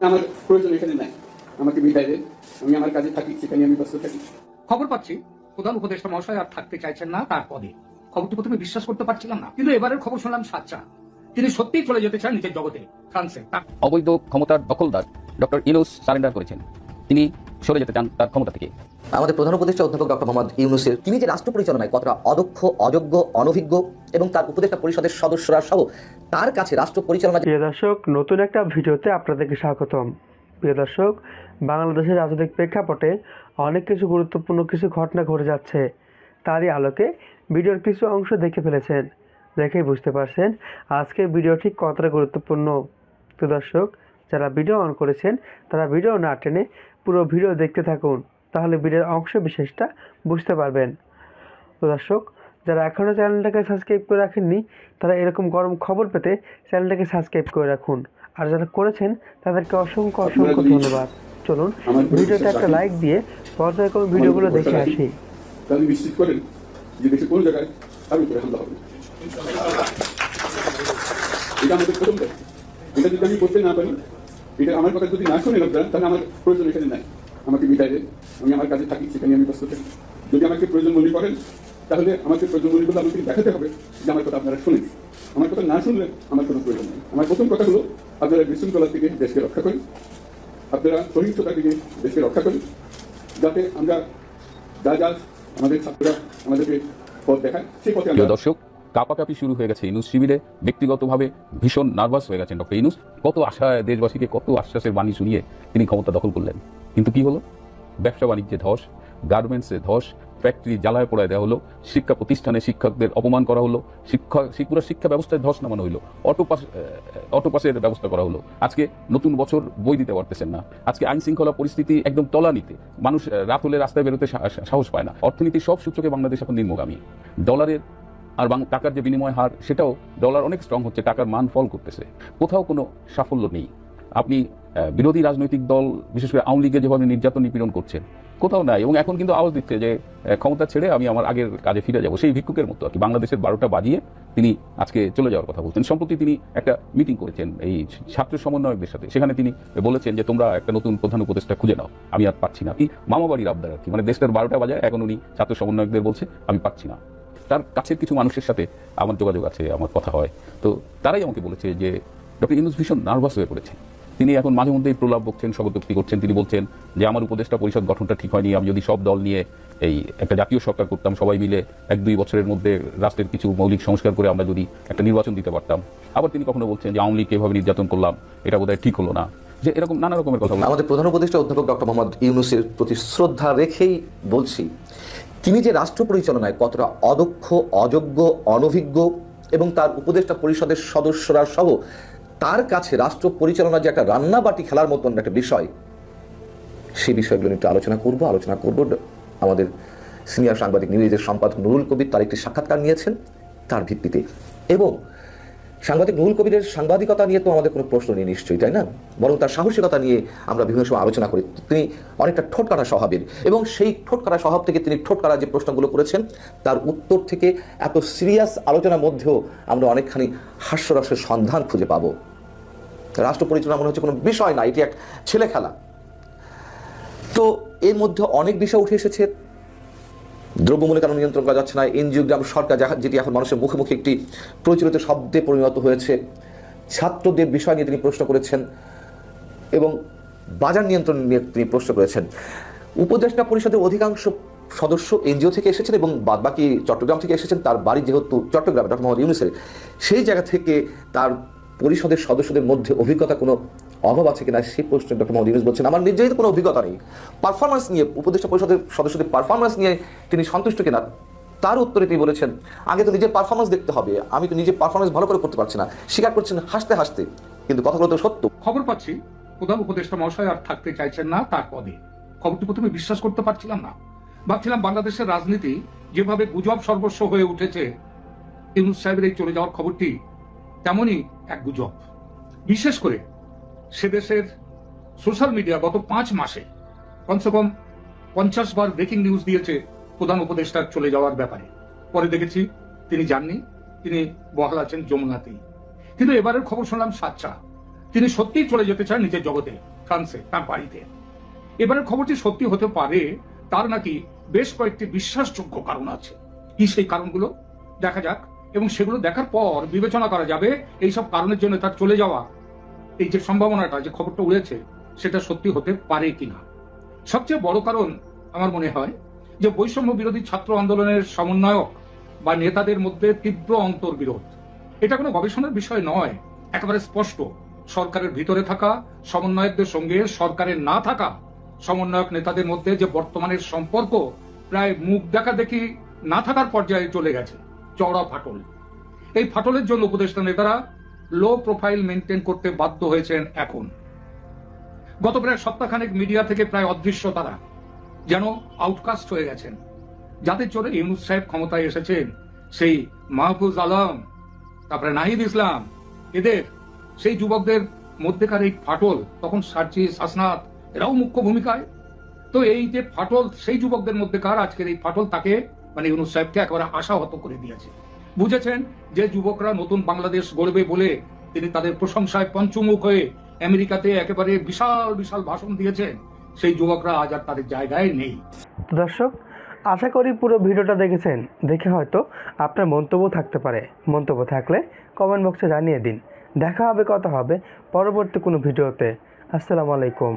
আমার প্রয়োজন এখানে নাই। আমাকে বিদায় দেন। আমি আমার কাজে থাকি সেখানে আমি ব্যস্ত থাকি। খবর পাচ্ছি প্রধান উপদেষ্টা মহাশয় আর থাকতে চাইছেন না তার পদে। খবরটি প্রথমে বিশ্বাস করতে পারছিলাম না কিন্তু এবারের খবর শুনলাম সাচ্চা তিনি সত্যিই চলে যেতে চান নিজের জগতে ফ্রান্সে। অবৈধ ক্ষমতার দখলদার ডক্টর ইনুস সারেন্ডার করেছেন। তিনি সরে যেতে চান তার ক্ষমতা থেকে। আমাদের প্রধান উপদেষ্টা অধ্যাপক ডক্টর মোহাম্মদ ইউনুসের তিনি যে রাষ্ট্র পরিচালনায় কতটা অদক্ষ অযোগ্য অনভিজ্ঞ এবং তার উপদেষ্টা পরিষদের সদস্যরা সহ তার কাছে রাষ্ট্র পরিচালনা প্রিয় দর্শক, নতুন একটা ভিডিওতে আপনাদেরকে স্বাগতম। প্রিয় দর্শক, বাংলাদেশের রাজনৈতিক প্রেক্ষাপটে অনেক কিছু গুরুত্বপূর্ণ কিছু ঘটনা ঘটে যাচ্ছে। তারই আলোকে ভিডিওর কিছু অংশ দেখে ফেলেছেন। দেখেই বুঝতে পারছেন আজকের ভিডিও ঠিক কতটা গুরুত্বপূর্ণ। তো দর্শক, যারা ভিডিও অন করেছেন, তারা ভিডিও না টেনে পুরো ভিডিও দেখতে থাকুন। তাহলে ভিডিওর অংশ বিশেষটা বুঝতে পারবেন। তো দর্শক যারা এখনও চ্যানেলটাকে সাবস্ক্রাইব করে রাখেননি তারা এরকম গরম খবর পেতে চ্যানেলটাকে সাবস্ক্রাইব করে রাখুন। আর যারা করেছেন তাদেরকে অসংখ্য অসংখ্য ধন্যবাদ। চলুন ভিডিওটা একটা লাইক দিয়ে পর্যায়ক্রমে ভিডিওগুলো দেখে আসি। তাহলে নিশ্চিত করেন যে দেশে কোনো জায়গায় আর উপরে হামলা হবে। এটা আমাদের প্রথম এটা যদি আমি করতে না পারি এটা আমার কথা যদি না শুনেন আপনারা তাহলে আমার প্রয়োজন এখানে নাই। আমাকে বিদায় দেন। আমি আমার কাজে থাকি সেখানে আমি ব্যস্ত থাকি। যদি আমাকে প্রয়োজন মনে করেন তাহলে আমাকে করলে আমাকে দেখাতে হবে যে আমার কথা আপনারা শুনেন। আমার কথা না শুনলে আমার কোনো প্রয়োজন নেই। আমার প্রথম কথা হলো, আপনারা বিশৃঙ্খলা থেকে দেশকে রক্ষা করেন। আপনারা সহিংসতা থেকে দেশকে রক্ষা করেন। যাতে আমরা যা যা আমাদের ছাত্ররা আমাদেরকে পথ দেখায়, সেই পথে আমরা দর্শক, কাপাকাপি শুরু হয়ে গেছে ইনুস শিবিরে। ব্যক্তিগতভাবে ভীষণ নার্ভাস হয়ে গেছেন ডক্টর ইনুস। কত আশায় দেশবাসীকে, কত আশ্বাসের বাণী শুনিয়ে তিনি ক্ষমতা দখল করলেন। কিন্তু কি হলো? ব্যবসা বাণিজ্যে ধস, গার্মেন্টসে ধস ফ্যাক্টরি জ্বালায় পোড়ায় দেওয়া হলো, শিক্ষা প্রতিষ্ঠানে শিক্ষকদের অপমান করা হলো শিক্ষা পুরো শিক্ষা ব্যবস্থায় ধস নামানো হলো অটো পাস অটো পাসের ব্যবস্থা করা হলো। আজকে নতুন বছর বই দিতে পারতেছেন না। আজকে আইন শৃঙ্খলা পরিস্থিতি একদম তলানিতে। মানুষ রাত হলে রাস্তায় বেরোতে সাহস পায় না। অর্থনীতির সব সূচকে বাংলাদেশ এখন নিম্নগামী। ডলারের আর টাকার যে বিনিময় হার, সেটাও ডলার অনেক স্ট্রং হচ্ছে, টাকার মান ফল করতেছে। কোথাও কোনো সাফল্য নেই। আপনি বিরোধী রাজনৈতিক দল, বিশেষ করে আওয়ামী লীগের যেভাবে নির্যাতন নিপীড়ন করছেন কোথাও নাই এবং এখন কিন্তু আওয়াজ দিচ্ছে যে ক্ষমতা ছেড়ে আমি আমার আগের কাজে ফিরে যাব। সেই ভিক্ষুকের মতো আর কি। বাংলাদেশের বারোটা বাজিয়ে তিনি আজকে চলে যাওয়ার কথা বলছেন। সম্প্রতি তিনি একটা মিটিং করেছেন এই ছাত্র সমন্বয়কদের সাথে। সেখানে তিনি বলেছেন যে, তোমরা একটা নতুন প্রধান উপদেষ্টা খুঁজে নাও। আমি আর পাচ্ছি না। কি? মামাবাড়ির আবদার আর কি। মানে দেশটার বারোটা বাজায় এখন উনি ছাত্র সমন্বয়কদের বলছে, আমি পাচ্ছি না। তার কাছের কিছু মানুষের সাথে আমার যোগাযোগ আছে, আমার কথা হয়। তো তারাই আমাকে বলেছে যে, ডক্টর ইনুস ভীষণ নার্ভাস হয়ে পড়েছে তিনি এখন মাঝে মধ্যেই প্রলাপ বকছেন স্বগতোক্তি করছেন। তিনি বলছেন যে, আমার উপদেষ্টা পরিষদ গঠনটা ঠিক হয়নি। আমি যদি সব দল নিয়ে এই একটা জাতীয় সরকার করতাম, সবাই মিলে এক দুই বছরের মধ্যে রাষ্ট্রের কিছু মৌলিক সংস্কার করে আমরা যদি একটা নির্বাচন দিতে পারতাম। আবার তিনি কখনো বলছেন যে, আওয়ামী লীগকে এভাবে নির্যাতন করলাম, এটা বোধহয় ঠিক হলো না। যে, এরকম নানা রকমের কথা আমাদের প্রধান উপদেষ্টা অধ্যাপক ডক্টর মোহাম্মদ ইউনুসের প্রতি শ্রদ্ধা রেখেই বলছি, তিনি যে রাষ্ট্র পরিচালনায় কতটা অদক্ষ, অযোগ্য, অনভিজ্ঞ এবং তার উপদেষ্টা পরিষদের সদস্যরা সহ তার কাছে রাষ্ট্র পরিচালনা যে একটা রান্নাবাটি খেলার মতন একটা বিষয়, সেই বিষয়গুলো নিয়ে একটু আলোচনা করব আলোচনা করব। আমাদের সিনিয়র সাংবাদিক নিউজের সম্পাদক নুরুল কবির তার একটি সাক্ষাৎকার নিয়েছেন, তার ভিত্তিতে। এবং সাংবাদিক নুরুল কবিরের সাংবাদিকতা নিয়ে তো আমাদের কোনো প্রশ্ন নেই নিশ্চয়ই, তাই না? বরং তার সাহসিকতা নিয়ে আমরা বিভিন্ন সময় আলোচনা করি। তিনি অনেকটা ঠোঁটকাটা স্বভাবের এবং সেই ঠোঁটকাটা স্বভাব থেকে তিনি ঠোঁটকাটা যে প্রশ্নগুলো করেছেন, তার উত্তর থেকে এত সিরিয়াস আলোচনার মধ্যেও আমরা অনেকখানি হাস্যরসের সন্ধান খুঁজে পাবো। রাষ্ট্র পরিচালনা মনে হচ্ছে কোনো বিষয় না, এটি এক ছেলে খেলা তো এর মধ্যে অনেক বিষয় উঠে এসেছে দ্রব্যমূল্য কেন নিয়ন্ত্রণ করা যাচ্ছে না। এনজিওগ্রাম সরকার যেটি এখন মানুষের মুখে মুখে একটি প্রচলিত শব্দে পরিণত হয়েছে। ছাত্রদের বিষয় নিয়ে তিনি প্রশ্ন করেছেন এবং বাজার নিয়ন্ত্রণ নিয়ে তিনি প্রশ্ন করেছেন। উপদেষ্টা পরিষদের অধিকাংশ সদস্য এনজিও থেকে এসেছেন এবং বাদবাকি চট্টগ্রাম থেকে এসেছেন। তার বাড়ি যেহেতু চট্টগ্রামে, ডক্টর মোহাম্মদ ইউনুসের। সেই জায়গা থেকে তার পরিষদের সদস্যদের মধ্যে অভিজ্ঞতা কোনো অভাব আছে কিনা, সেই প্রশ্নে ডক্টর ইউনুস বলছেন, আমার নির্যাতিত কোনো অভিজ্ঞতা নেই। পারফরমেন্স নিয়ে, উপদেষ্টা পরিষদের সদস্যদের পারফরমেন্স নিয়ে তিনি সন্তুষ্ট কিনা, তার উত্তরে তিনি বলেছেন, আগে তো নিজের পারফরমেন্স দেখতে হবে, আমি তো নিজের পারফরমেন্স ভালো করে করতে পারছি না। স্বীকার করছেন হাসতে হাসতে, কিন্তু কথাগুলো তো সত্য। খবর পাচ্ছি, প্রধান উপদেষ্টা মহাশয় আর থাকতে চাইছেন না তার পদে। খবরটি প্রথমে বিশ্বাস করতে পারছিলাম না। ভাবছিলাম বাংলাদেশের রাজনীতি যেভাবে গুজব সর্বস্ব হয়ে উঠেছে, ইউনুস সাহেবের এই চলে যাওয়ার খবরটি তেমনই এক গুজব। বিশেষ করে সে দেশের সোশ্যাল মিডিয়া গত পাঁচ মাসে কমসে কম পঞ্চাশ বার ব্রেকিং নিউজ দিয়েছে প্রধান উপদেষ্টার চলে যাওয়ার ব্যাপারে। পরে দেখেছি তিনি যাননি, তিনি বহাল আছেন যমুনাতেই। কিন্তু এবারের খবর শুনলাম সাচ্চা তিনি সত্যিই চলে যেতে চান নিজের জগতে, ফ্রান্সে, তার বাড়িতে। এবারের খবরটি সত্যি হতে পারে, তার নাকি বেশ কয়েকটি বিশ্বাসযোগ্য কারণ আছে। কি সেই কারণগুলো? দেখা যাক। এবং সেগুলো দেখার পর বিবেচনা করা যাবে, এইসব কারণের জন্য তার চলে যাওয়া এই যে সম্ভাবনাটা, যে খবরটা উড়েছে, সেটা সত্যি হতে পারে কিনা? সবচেয়ে বড় কারণ আমার মনে হয় যে বৈষম্য বিরোধী ছাত্র আন্দোলনের সমন্বয়ক বা নেতাদের মধ্যে তীব্র অন্তর্বিরোধ। এটা কোনো গবেষণার বিষয় নয়, একেবারে স্পষ্ট। সরকারের ভিতরে থাকা, সমন্বয়কদের সঙ্গে সরকারের না থাকা সমন্বয়ক নেতাদের মধ্যে যে বর্তমানের সম্পর্ক প্রায় মুখ দেখা দেখি না থাকার পর্যায়ে চলে গেছে চড়া ফাটল। এই ফাটলের জন্য উপদেষ্টা নেতারা লো প্রোফাইল মেনটেন করতে বাধ্য হয়েছেন এখন। গত প্রায় সপ্তাহখানেক মিডিয়া থেকে প্রায় অদৃশ্য তারা, যেন আউটকাস্ট হয়ে গেছেন। যাদের চলে ইউনুস সাহেব ক্ষমতায় এসেছেন, সেই মাহফুজ আলম, তারপরে নাহিদ ইসলাম, এদের, সেই যুবকদের মধ্যেকার এই ফাটল, তখন সার্জিস আসনাত এরাও মুখ্য ভূমিকায়। তো এই যে ফাটল, সেই যুবকদের মধ্যেকার আজকের এই ফাটল তাকে মানে ইউনুস সাহেবকে একেবারে আশাহত করে দিয়েছে। বুঝেছেন যে যুবকরা নতুন বাংলাদেশ গড়বে বলে তিনি তাদের প্রশংসায় পঞ্চমুখ হয়ে আমেরিকাতে একেবারে বিশাল বিশাল ভাষণ দিয়েছেন। সেই যুবকরা আজ আর তাদের জায়গায় নেই। দর্শক, আশা করি পুরো ভিডিওটা দেখেছেন। দেখে হয়তো আপনার মন্তব্য থাকতে পারে। মন্তব্য থাকলে কমেন্ট বক্সে জানিয়ে দিন। দেখা হবে, কথা হবে। পরবর্তী কোনো ভিডিওতে। আসসালামু আলাইকুম।